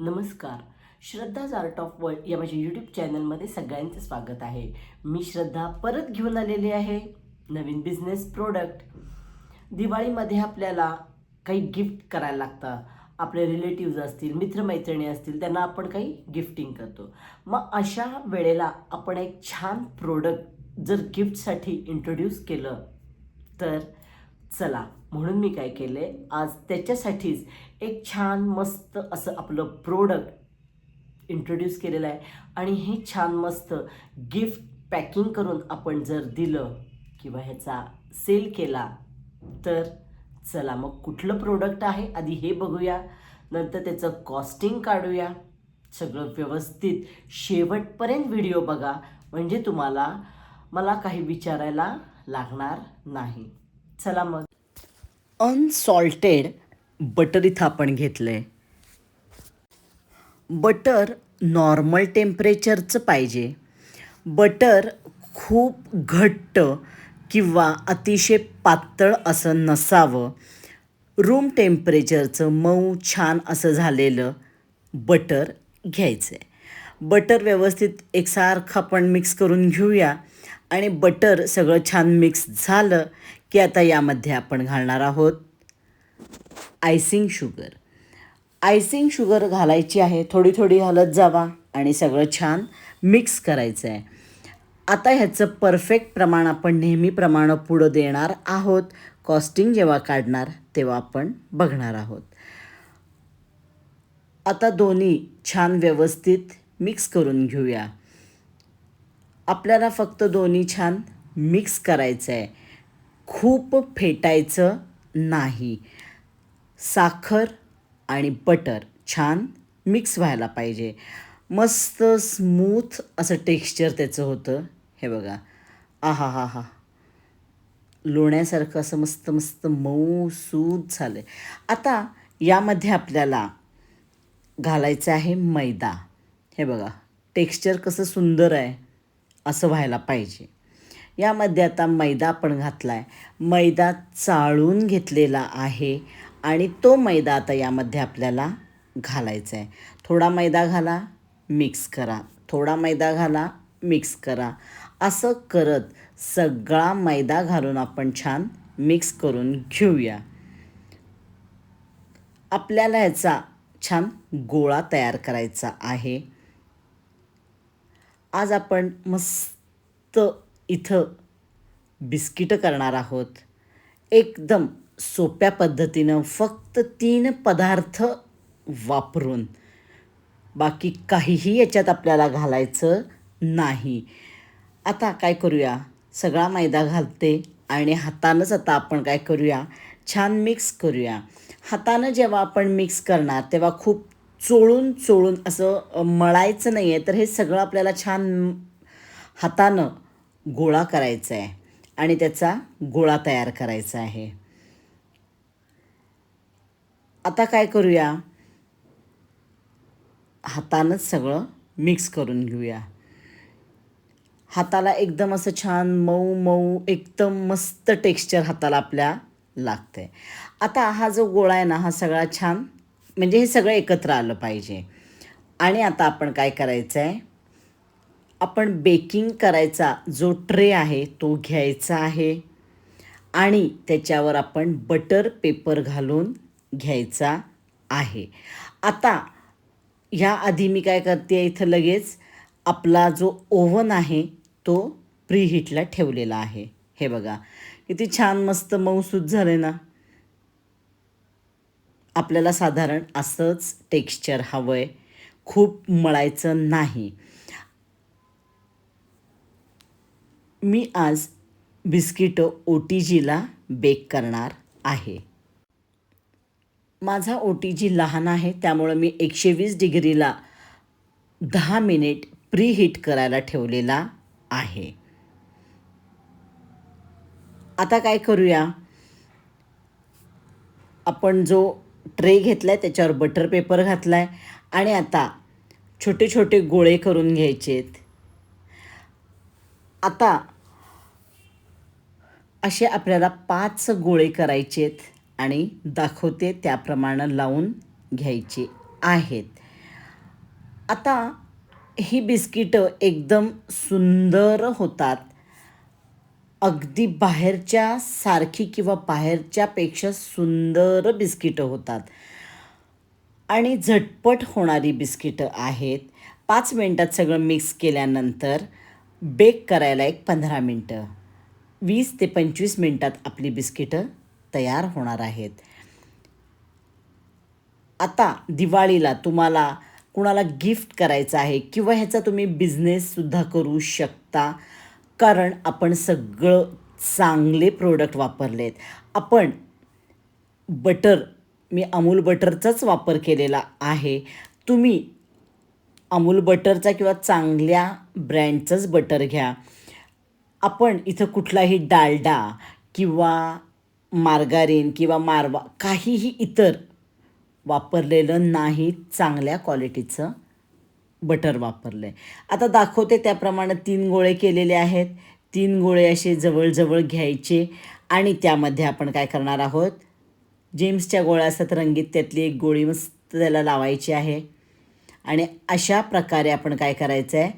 नमस्कार. श्रद्धाज art of world या माझ्या यूट्यूब चॅनलमध्ये सगळ्यांचं स्वागत आहे. मी श्रद्धा परत घेऊन आलेली आहे. नवीन बिझनेस प्रोडक्ट दिवाळीमध्ये आपल्याला काही गिफ्ट करायला लागतं. आपले रिलेटिव्ज असतील मित्रमैत्रिणी असतील त्यांना आपण काही गिफ्टिंग करतो. मग अशा वेळेला आपण एक छान प्रोडक्ट जर गिफ्टसाठी इंट्रोड्यूस केलं तर चला म्हणून मी काय केले आज त्याच्यासाठीच एक छान मस्त असं आपलं प्रोडक्ट इंट्रोड्यूस केलेलं आहे. आणि हे छान मस्त गिफ्ट पॅकिंग करून आपण जर दिलं किंवा ह्याचा सेल केला तर चला मग कुठलं प्रोडक्ट आहे आधी हे बघूया. नंतर त्याचं कॉस्टिंग काढूया. सगळं व्यवस्थित. शेवटपर्यंत व्हिडिओ बघा. म्हणजे तुम्हाला मला काही विचारायला लागणार नाही. चला मग. अनसॉल्टेड बटर इथं आपण घेतलं आहे बटर नॉर्मल टेम्परेचरचं पाहिजे. बटर खूप घट्ट किंवा अतिशय पातळ असं नसावं. रूम टेम्परेचरचं मऊ छान असं झालेलं बटर घ्यायचं आहे बटर व्यवस्थित एकसारखं आपण मिक्स करून घेऊया. आणि बटर सगळं छान मिक्स झालं की आता यामध्ये आपण घालणार आहोत आयसिंग शुगर आयसिंग शुगर घालायची आहे. थोडी थोडी घालत जावा आणि सगळं छान मिक्स करायचं आहे आता ह्याचं परफेक्ट प्रमाण आपण नेहमीप्रमाणे पुढं देणार आहोत. कॉस्टिंग जेव्हा काढणार तेव्हा आपण बघणार आहोत. आता दोन्ही छान व्यवस्थित मिक्स करून घेऊया. आपल्याला फक्त दोन्ही छान मिक्स करायचं आहे खूप फेटायचं नाही. साखर आणि बटर छान मिक्स व्हायला पाहिजे. मस्त स्मूथ असं टेक्स्चर त्याचं होतं. हे बघा. आहा हा हा लोण्यासारखं असं मस्त मस्त मऊ सूद झालं आता यामध्ये आपल्याला घालायचं आहे मैदा. हे बघा. टेक्स्चर कसं सुंदर आहे असं व्हायला पाहिजे. यामध्ये आता मैदा आपण घातला आहे मैदा चाळून घेतलेला आहे आणि तो मैदा आता यामध्ये आपल्याला घालायचा आहे थोडा मैदा घाला मिक्स करा. थोडा मैदा घाला मिक्स करा. असं करत सगळा मैदा घालून आपण छान मिक्स करून घेऊया. आपल्याला ह्याचा छान गोळा तयार करायचा आहे. आज आपण मस्त इथं बिस्किटं करणार आहोत. एकदम सोप्या पद्धतीनं फक्त तीन पदार्थ वापरून. बाकी काहीही याच्यात आपल्याला घालायचं नाही. आता काय करूया? सगळा मैदा घालते आणि हातानंच आता आपण काय करूया? छान मिक्स करूया. हातानं जेव्हा आपण मिक्स करणार तेव्हा खूप चोळून चोळून असं मळायचं नाही आहे तर हे सगळं आपल्याला छान हातानं गोळा करायचा आहे आणि त्याचा गोळा तयार करायचा आहे. आता काय करूया? हातानंच सगळं मिक्स करून घेऊया. हाताला एकदम असं छान मऊ मऊ एकदम मस्त टेक्स्चर हाताला आपल्या लागतं आहे आता हा जो गोळा आहे ना हा सगळा छान म्हणजे हे सगळं एकत्र आलं पाहिजे. आणि आता आपण काय करायचं आहे आपण बेकिंग करायचा जो ट्रे आहे तो घ्यायचा आहे. आणि त्याच्यावर आपण बटर पेपर घालून घ्यायचा आहे. आता ह्या आधी मी काय करते इथं लगेच आपला जो ओव्हन आहे तो प्रीहीटला ठेवलेला आहे. हे बघा किती छान मस्त मऊसूद झाले ना. आपल्याला साधारण असंच टेक्स्चर हवं आहे खूप मळायचं नाही. मी आज बिस्किटं ओ टी जीला बेक करणार आहे. माझा ओ टी जी लहान आहे त्यामुळं मी एकशे वीस डिग्रीला दहा मिनिट प्री हीट करायला ठेवलेला आहे. आता काय करूया? आपण जो ट्रे घेतला आहे त्याच्यावर बटर पेपर घातला आहे आणि आता छोटे छोटे गोळे करून घ्यायचेत. आता असे आपल्याला पाच गोळे करायचेत आणि दाखवते त्याप्रमाणे लावून घ्यायचे आहेत. आता ही बिस्किटं एकदम सुंदर होतात. अगदी बाहेरच्या सारखी किंवा बाहेरच्यापेक्षा सुंदर बिस्किटं होतात. आणि झटपट होणारी बिस्किटं आहेत. पाच मिनटात सगळं मिक्स केल्यानंतर बेक करायला एक पंधरा मिनटं. वीस ते पंचवीस मिनटात आपली बिस्किटं तयार होणार आहेत. आता दिवाळीला तुम्हाला कुणाला गिफ्ट करायचं आहे किंवा ह्याचा तुम्ही बिझनेससुद्धा करू शकता. कारण आपण सगळं चांगले प्रोडक्ट वापरलेत. आपण बटर मी अमूल बटरचाच वापर केलेला आहे. तुम्ही अमूल बटरचा किंवा चांगल्या ब्रँडचंच बटर घ्या. आपण इथं कुठलाही डालडा किंवा मार्गारीन किंवा मारवा काहीही इतर वापरलेलं नाही चांगल्या क्वालिटीचं बटर वापरलं आहे आता दाखवते त्याप्रमाणे तीन गोळे केलेले आहेत. तीन गोळे असे जवळजवळ घ्यायचे आणि त्यामध्ये आपण काय करणार आहोत? जेम्सच्या गोळ्या असतात रंगीत त्यातली एक गोळी मस्त त्याला लावायची आहे. आणि अशा प्रकारे आपण काय करायचं आहे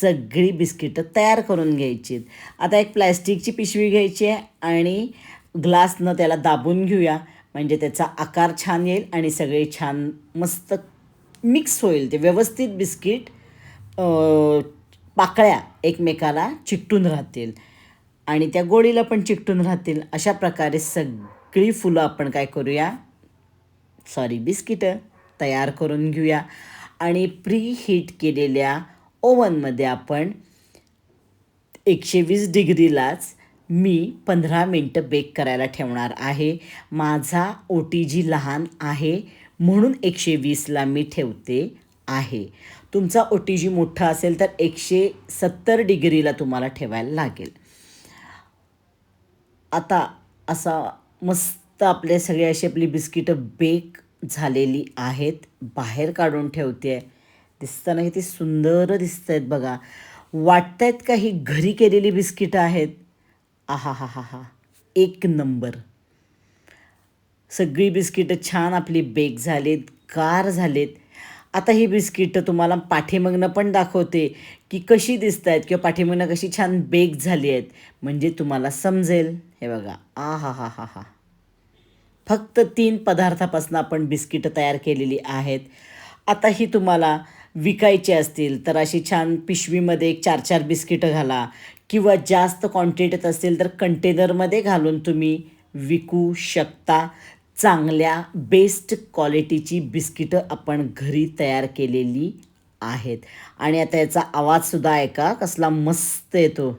सगळी बिस्किटं तयार करून घ्यायची आता एक प्लॅस्टिकची पिशवी घ्यायची आहे आणि ग्लासनं त्याला दाबून घेऊया. म्हणजे त्याचा आकार छान येईल आणि सगळे छान मस्त मिक्स होईल. ते व्यवस्थित बिस्किट पाकळ्या एकमेकाला चिकटून राहतील. आणि त्या गोळीला पण चिकटून राहतील. अशा प्रकारे सगळी फुलं आपण काय करूया? सॉरी बिस्किटं तयार करून घेऊया. आणि प्री हीट केलेल्या ओव्हनमध्ये आपण एकशे वीस डिग्रीलाच मी पंधरा मिनटं बेक करायला ठेवणार आहे. माझा ओ टी जी लहान आहे म्हणून एकशे वीसला मी ठेवते आहे. तुमचा ओ टी जी मोठा असेल तर एकशे सत्तर डिग्रीला तुम्हाला ठेवायला लागेल. आता असा मस्त आपले सगळे अशी आपली बिस्किटं बेक झालेली आहेत. बाहेर काढून ठेवते आहे दिसताना किती सुंदर दिसत आहेत बघा. वाटत आहेत का ही घरी केलेली बिस्किटं आहेत? आहा हा हा हा एक नंबर. सगळी बिस्किटं छान आपली बेक झालीत कार झालीत. आता ही बिस्किटं तुम्हाला पाठीमागनं पण दाखवते की कशी दिसत आहेत किंवा पाठीमागनं कशी छान बेक झाली आहेत. म्हणजे तुम्हाला समजेल. हे बघा. आ हा हा हा हा फक्त तीन पदार्थापासून आपण बिस्किटं तयार केलेली आहेत. आता ही तुम्हाला विकायची असतील तर अशी छान पिशवीमध्ये एक चार चार बिस्किटं घाला. किंवा जास्त क्वांटिटीत असतील तर कंटेनरमध्ये घालून तुम्ही विकू शकता. चांगल्या बेस्ट क्वालिटीची बिस्किटं आपण घरी तयार केलेली आहेत. आणि आता याचा आवाजसुद्धा ऐका कसला मस्त येतो.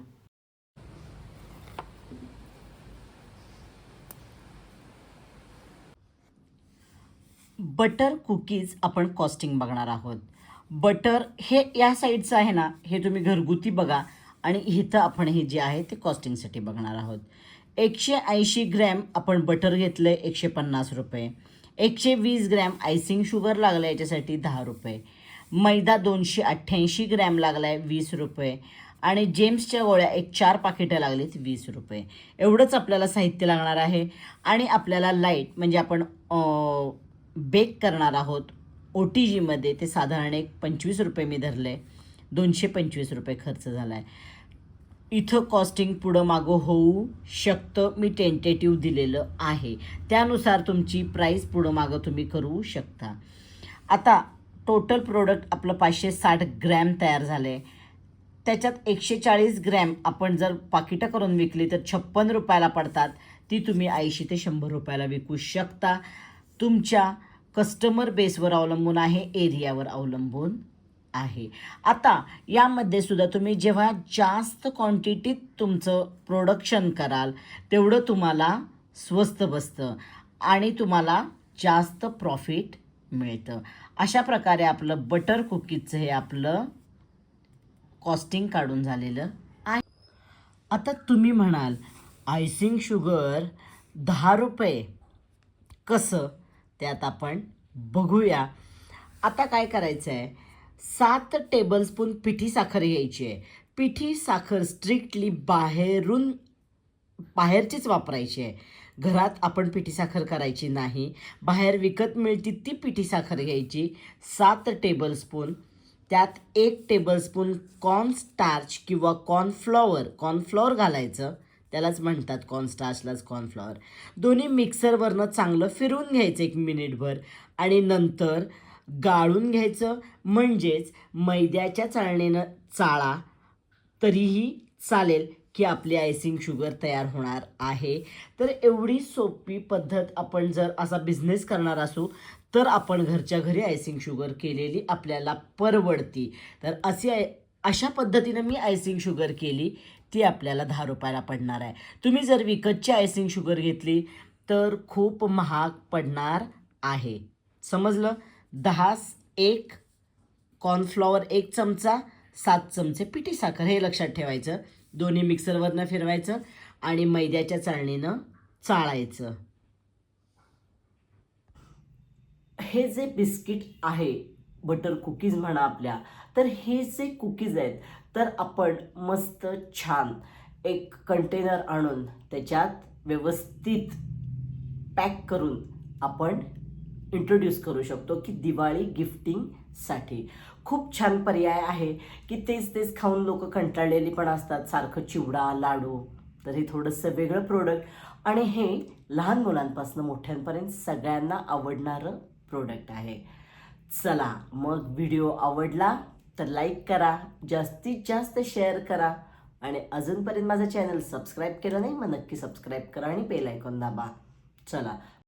बटर कुकीज आपण कॉस्टिंग बघणार आहोत. बटर हे या साईडचं आहे ना हे तुम्ही घरगुती बघा. आणि इथं आपण हे जे आहे ते कॉस्टिंगसाठी बघणार आहोत. एकशे ऐंशी ग्रॅम आपण बटर घेतलं आहे एकशे पन्नास रुपये. एकशे वीस ग्रॅम आयसिंग शुगर लागलं आहे याच्यासाठी दहा रुपये. मैदा दोनशे अठ्ठ्याऐंशी ग्रॅम लागला आहे वीस रुपये. आणि जेम्सच्या गोळ्या एक चार पाकिटं लागलीत वीस रुपये. एवढंच आपल्याला साहित्य लागणार आहे. आणि आपल्याला लाइट म्हणजे आपण बेक करणार आहोत. ओ टी जीमध्ये ते साधारण एक पंचवीस रुपये मी धरले. दोनशे पंचवीस रुपये खर्च झाला आहे इथं कॉस्टिंग पुढं मागं होऊ शकतं मी टेंटेटिव्ह दिलेलं आहे. त्यानुसार तुमची प्राईस पुढं मागं तुम्ही करू शकता. आता टोटल प्रोडक्ट आपलं पाचशे साठ ग्रॅम तयार झालं आहे त्याच्यात एकशे चाळीस ग्रॅम आपण जर पाकिटं करून विकली तर छप्पन रुपयाला पडतात. ती तुम्ही ऐंशी ते शंभर रुपयाला विकू शकता. तुमच्या कस्टमर बेसवर अवलंबून आहे एरियावर अवलंबून आहे. आता यामध्ये सुद्धा तुम्ही जेव्हा जास्त क्वांटिटीत तुमचं प्रोडक्शन कराल तेवढं तुम्हाला स्वस्त बसतं आणि तुम्हाला जास्त प्रॉफिट मिळतं. अशा प्रकारे आपलं बटर कुकीजचं हे आपलं कॉस्टिंग काढून झालेलं आहे. आता तुम्ही म्हणाल आयसिंग शुगर दहा रुपये कसं? त्यात आपण बघूया. आता काय करायचं आहे सात टेबलस्पून पिठी साखर घ्यायची आहे. पिठी साखर स्ट्रिक्टली बाहेरून बाहेरचीच वापरायची आहे. घरात आपण पिठी साखर करायची नाही. बाहेर विकत मिळते ती पिठी साखर घ्यायची. सात टेबलस्पून त्यात एक टेबलस्पून कॉर्नस्टार्च किंवा कॉर्नफ्लॉवर कॉर्नफ्लॉवर घालायचं. त्यालाच म्हणतात कॉर्नस्टार्चलाच कॉर्नफ्लॉवर दोन्ही मिक्सरवरनं चांगलं फिरवून घ्यायचं एक मिनिटभर आणि नंतर गाळून घ्यायचं. म्हणजेच मैद्याच्या चाळणीनं चाळा तरीही चालेल की आपली आयसिंग शुगर तयार होणार आहे. तर एवढी सोपी पद्धत आपण जर असा बिझनेस करणार असू तर आपण घरच्या घरी आयसिंग शुगर केलेली आपल्याला परवडती. तर अशी आय अशा पद्धतीनं मी आयसिंग शुगर केली. ती आपल्याला दहा रुपयाला पडणार आहे. तुम्ही जर विकतची आयसिंग शुगर घेतली तर खूप महाग पडणार आहे. समजलं? दहा एक कॉर्नफ्लॉवर एक चमचा सात चमचे पिठी साखर. हे लक्षात ठेवायचं. दोन्ही मिक्सरवरनं फिरवायचं आणि मैद्याच्या चाळणीनं चाळायचं. हे जे बिस्किट आहे बटर कुकीज म्हणा आपल्या तर हे जे कुकीज आहेत तर आपण मस्त छान एक कंटेनर आणून त्याच्यात व्यवस्थित पॅक करून आपण इंट्रोड्यूस करू शकतो की दिवाळी गिफ्टिंगसाठी खूप छान पर्याय आहे की तेच तेच खाऊन लोक कंटाळलेली पण असतात सारखं चिवडा लाडू तर हे थोडंसं वेगळं प्रोडक्ट आणि हे लहान मुलांपासून मोठ्यांपर्यंत सगळ्यांना आवडणारं प्रोडक्ट आहे. चला मग व्हिडिओ आवडला तर लाईक करा जास्तीत जास्त शेअर करा आणि अजूनपर्यंत माझं चॅनल सबस्क्राईब केलं नाही मग नक्की सबस्क्राईब करा आणि बेल आयकॉन दाबा. चला.